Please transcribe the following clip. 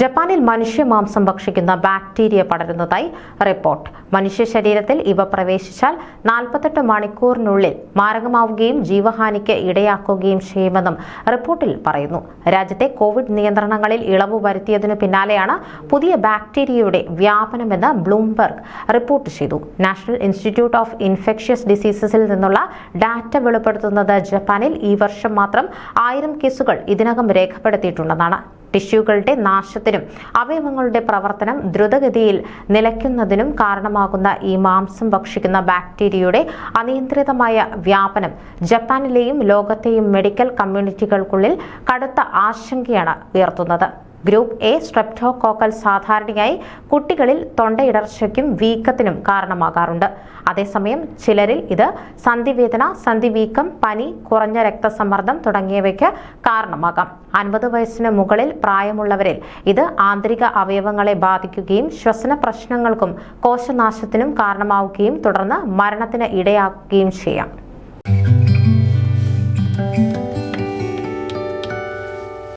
ജപ്പാനിൽ മനുഷ്യ മാംസം ഭക്ഷിക്കുന്ന ബാക്ടീരിയ പടരുന്നതായി റിപ്പോർട്ട്. മനുഷ്യ ശരീരത്തിൽ ഇവ പ്രവേശിച്ചാൽ നാൽപ്പത്തെട്ട് മണിക്കൂറിനുള്ളിൽ മാരകമാവുകയും ജീവഹാനിക്ക് ഇടയാക്കുകയും ചെയ്യുമെന്നും റിപ്പോർട്ടിൽ പറയുന്നു. രാജ്യത്തെ കോവിഡ് നിയന്ത്രണങ്ങളിൽ ഇളവ് വരുത്തിയതിനു പിന്നാലെയാണ് പുതിയ ബാക്ടീരിയയുടെ വ്യാപനമെന്ന് ബ്ലൂംബർഗ് റിപ്പോർട്ട് ചെയ്തു. നാഷണൽ ഇൻസ്റ്റിറ്റ്യൂട്ട് ഓഫ് ഇൻഫെക്ഷ്യസ് ഡിസീസസിൽ നിന്നുള്ള ഡാറ്റ വെളിപ്പെടുത്തുന്നത് ജപ്പാനിൽ ഈ വർഷം മാത്രം ആയിരം കേസുകൾ ഇതിനകം രേഖപ്പെടുത്തിയിട്ടുണ്ടെന്നാണ്. ടിഷ്യൂകളുടെ നാശത്തിനും അവയവങ്ങളുടെ പ്രവർത്തനം ദ്രുതഗതിയിൽ നിലയ്ക്കുന്നതിനും കാരണമാകുന്ന ഈ മാംസം ഭക്ഷിക്കുന്ന ബാക്ടീരിയയുടെ അനിയന്ത്രിതമായ വ്യാപനം ജപ്പാനിലെയും ലോകത്തെയും മെഡിക്കൽ കമ്മ്യൂണിറ്റികൾക്കുള്ളിൽ കടുത്ത ആശങ്കയാണ് ഉയർത്തുന്നത്. ഗ്രൂപ്പ് എ സ്ട്രെപ്റ്റോകോക്കൽ സാധാരണയായി കുട്ടികളിൽ തൊണ്ടയിടർച്ചയ്ക്കും വീക്കത്തിനും കാരണമാകാറുണ്ട്. അതേസമയം ചിലരിൽ ഇത് സന്ധിവേദന സന്ധിവീക്കം പനി കുറഞ്ഞ രക്തസമ്മർദ്ദം തുടങ്ങിയവയ്ക്ക് കാരണമാകാം. അൻപത് വയസ്സിന് മുകളിൽ പ്രായമുള്ളവരിൽ ഇത് ആന്തരിക അവയവങ്ങളെ ബാധിക്കുകയും ശ്വസന പ്രശ്നങ്ങൾക്കും കോശനാശത്തിനും കാരണമാവുകയും തുടർന്ന് മരണത്തിന് ഇടയാക്കുകയും ചെയ്യാം.